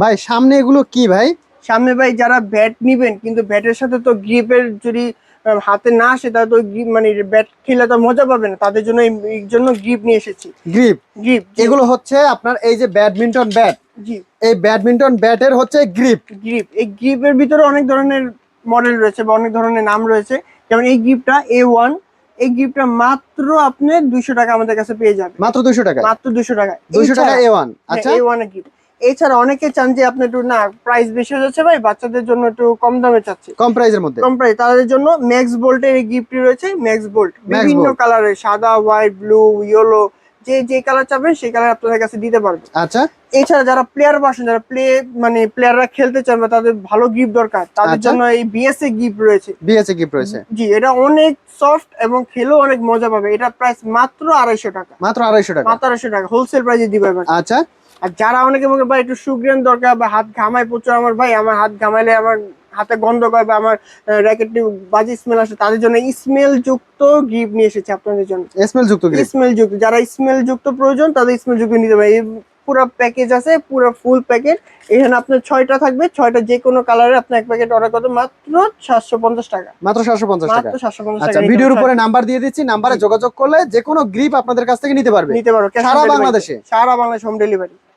ভাই সামনে এগুলো কি ভাই? সামনে ভাই যারা ব্যাট নিবেন কিন্তু ব্যাটের সাথে তো গ্রিপের যদি হাতে না আসে তাহলে তো গ্রিপ মানে ব্যাট খেলে তো মজা পাবে না। তাদের জন্য এই জন্য গ্রিপ নিয়ে এসেছি। গ্রিপ গ্রিপ এগুলো হচ্ছে আপনার এই যে ব্যাডমিন্টন ব্যাট জি। এই ব্যাডমিন্টন ব্যাটের হচ্ছে গ্রিপ গ্রিপ এই গ্রিপের ভিতরে অনেক ধরনের মডেল রয়েছে বা অনেক ধরনের নাম রয়েছে। যেমন এই গ্রিপটা এ ওয়ান এই গ্রিপটা মাত্র আপনি দুইশো টাকা আমাদের কাছে পেয়ে যাবেন। মাত্র দুশো টাকা মাত্র দুশো টাকা দুশো টাকা এ ওয়ান আচ্ছা। এ ওয়ান গিফট এছাড়া অনেকে চান যে আপনি একটু না প্রাইস বেশি হয়ে যাচ্ছে ভাই বাচ্চাদের জন্য একটু কম দামে চাচ্ছে। কম প্রাইজের মধ্যে? কম প্রাইস তাদের জন্য ম্যাক্স বোল্টের এই গিফটটি রয়েছে ম্যাক্স বোল্ট বিভিন্ন। কালারের সাদা হোয়াইট ব্লু ইয়েলো যে যে কালার চাবেন সেই কালার আপনাদের কাছে দিতে পারবে। আচ্ছা। এছাড়া যারা প্লেয়ার বাসেন যারা প্লে মানে প্লেয়াররা খেলতে চান বা তাদের ভালো গিফট দরকার তাদের আচ্ছা। জন্য এই বিএসএ গিফট রয়েছে। বিএসএ গিফট রয়েছে। জি এটা অনেক সফট এবং খেলেও অনেক মজা পাবে। এটা প্রাইস মাত্র আড়াইশো টাকা। মাত্র আড়াইশো টাকা। মাত্র আড়াইশো টাকা। হোলসেল প্রাইসে দিবে আচ্ছা। আর যারা অনেকে মনে ভাই একটু সুগ্রেন দরকার বা হাত ঘামায় প্রচুর। আমার ভাই আমার হাত ঘামাইলে আমার হাতে গন্ধ করে বা আমার র্যাকেটটি বাজে স্মেল আসে তাদের জন্য স্মেল যুক্ত গিফট নিয়ে এসেছে আপনাদের জন্য। স্মেল যুক্ত স্মেল যুক্ত। যারা স্মেল যুক্ত প্রয়োজন তাদের স্মেল যুক্ত নিতে পারে পুরো প্যাকেজ আছে পুরো ফুল প্যাকেজ এখানে আপনার ছয়টা থাকবে ছয়টা যে কোনো কালারে আপনি এক প্যাকেট অর্ডার করতে মাত্র সাতশো পঞ্চাশ টাকা। মাত্র সাতশো পঞ্চাশ টাকা। মাত্র সাতশো পঞ্চাশ আচ্ছা টাকা ভিডিওর উপরে নাম্বার দিয়ে দিচ্ছি নাম্বারে যোগাযোগ করলে যে কোনো গ্রিপ আপনাদের কাছ থেকে নিতে পারবে। নিতে পারো cash on সারা বাংলাদেশে? সারা বাংলাদেশ হোম ডেলিভারি